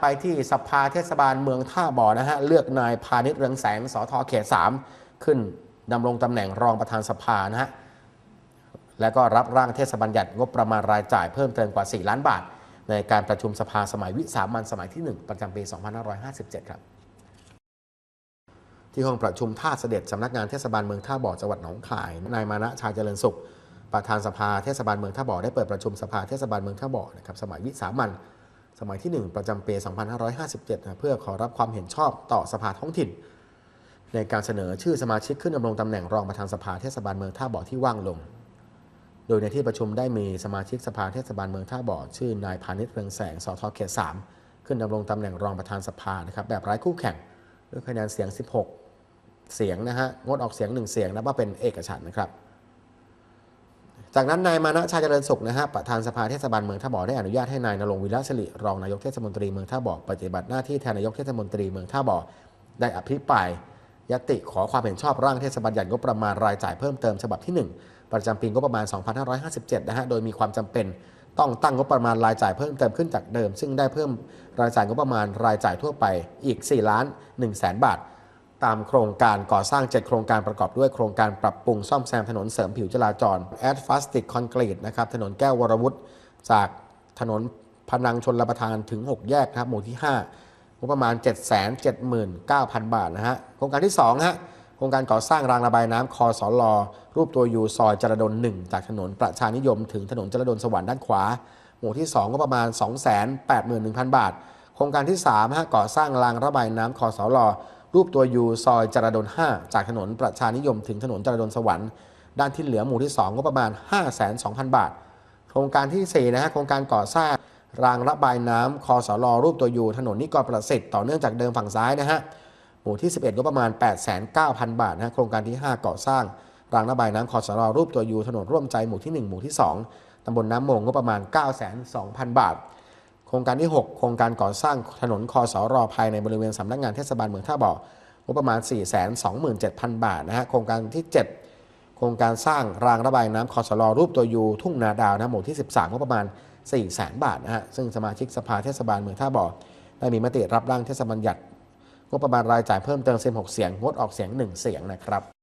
ไปที่สภาเทศบาลเมืองท่าบ่อนะฮะเลือกนายพาณิชย์เรืองแสงสทเขต 3 ขึ้นดำรงตำแหน่งรองประธานสภานะฮะและก็รับร่างเทศบัญญัติงบประมาณรายจ่ายเพิ่มเติมกว่า 4 ล้านบาท ในการประชุมสภาสมัยวิสามันสมัยที่ 1 ประจำปี 2557 ครับ ที่ห้องประชุมท่าเสด็จสำนักงานเทศบาลเมืองท่าบ่อจังหวัดหนองคายนายมานะชายเจริญสุข ประธานสภาเทศบาลเมืองท่าบ่อได้เปิดประชุมสภาเทศบาลเมืองท่าบ่อนะครับสมัยวิสามัน สมัยที่ 1 ประจำปี2557นะเพื่อขอรับความเห็นชอบต่อสภาท้องถิ่น ในการเสนอชื่อสมาชิกขึ้นดำรงตำแหน่งรองประธานสภาเทศบาลเมืองท่าบ่อที่ว่างลง โดยในที่ประชุมได้มีสมาชิกสภาเทศบาลเมืองท่าบ่อชื่อนายพาณิชย์เรืองแสงสทเขต3ขึ้นดำรงตำแหน่งรองประธานสภานะครับแบบไร้คู่แข่งด้วยคะแนนเสียง 16 เสียงนะฮะงดออกเสียง 1 เสียงนับว่าเป็นเอกฉันนะครับ จากนั้นนายมานะชาเจริญสุขนะฮะประธานสภาเทศบาลเมืองท่าบ่อได้อนุญาตให้นายนรงวิระสิริรองนายกเทศมนตรีเมืองท่าบ่อปฏิบัติหน้าที่แทนนายกเทศมนตรีเมืองท่าบ่อได้อภิปรายยติขอความเห็นชอบร่างเทศบัญญัติงบประมาณรายจ่ายเพิ่มเติมฉบับที่ 1 ประจำปีงบประมาณ 2557 นะฮะ โดยมีความจำเป็นต้องตั้งงบประมาณรายจ่ายเพิ่มเติมขึ้นจากเดิม ซึ่งได้เพิ่มรายจ่ายงบประมาณรายจ่ายทั่วไปอีก 4 ล้าน1แสนบาท ตามโครงการก่อสร้าง 7 โครงการประกอบด้วยโครงการปรับปรุงซ่อมแซมถนนเสริมผิวจราจรแอดฟาสติกคอนกรีตนะครับถนนแก้ววรวุฒิจากถนนพนังชนรับประทานถึง 6 แยกนะครับหมู่ที่ 5 งบประมาณ 779,000 บาทนะฮะโครงการที่2ฮะโครงการก่อสร้างรางระบายน้ำคอสอลอรูปตัวยูซอยจรดล 1 จากถนนประชานิยม ถึงถนนจรดลสวรรค์ด้านขวา หมู่ที่ 2 ก็ประมาณ 281,000 บาท โครงการที่3ฮะก่อสร้างรางระบายน้ำคอสอลอ รูปตัวยูซอยจรดล5จากถนนประชานิยมถึงถนนจรดลสวรรค์ ด้านที่เหลือหมู่ที่ 2 ก็ประมาณ 5 2 0 0 0 บาท โครงการที่ 4 นะฮะโครงการก่อสร้างรางระบายน้ำคอสลอรูปตัวยูถนนนิกรประสิทธิ์ต่อเนื่องจากเดิมฝั่งซ้ายนะฮะหมู่ที่ 11 ก็ประมาณ 8,900บาทนะฮะโครงการที่ 5 ก่อสร้าง รางระบายน้ำคอสลอรูปตัวยูถนนร่วมใจหมู่ที่ 1 หมู่ที่ 2ตำบลน้ำมงก็ประมาณ 9,200บาท โครงการที่ 6 โครงการก่อสร้างถนนคอสอรอภายในบริเวณสำนักงานเทศบาลเมืองท่าบ่องบประมาณ 427,000 บาทนะฮะโครงการที่ 7 โครงการสร้างรางระบายน้ำคอสลอรูปตัวยูทุ่งนาดาวนะหมู่ที่ 13ก็ประมาณ 4 0 0 0 0 0บาทนะฮะซึ่งสมาชิกสภาเทศบาลเมืองท่าบ่อได้มีมติรับร่างเทศบัญญัติงบประมาณรายจ่ายเพิ่มเติม 16 เสียง งดออกเสียง 1 เสียงนะครับ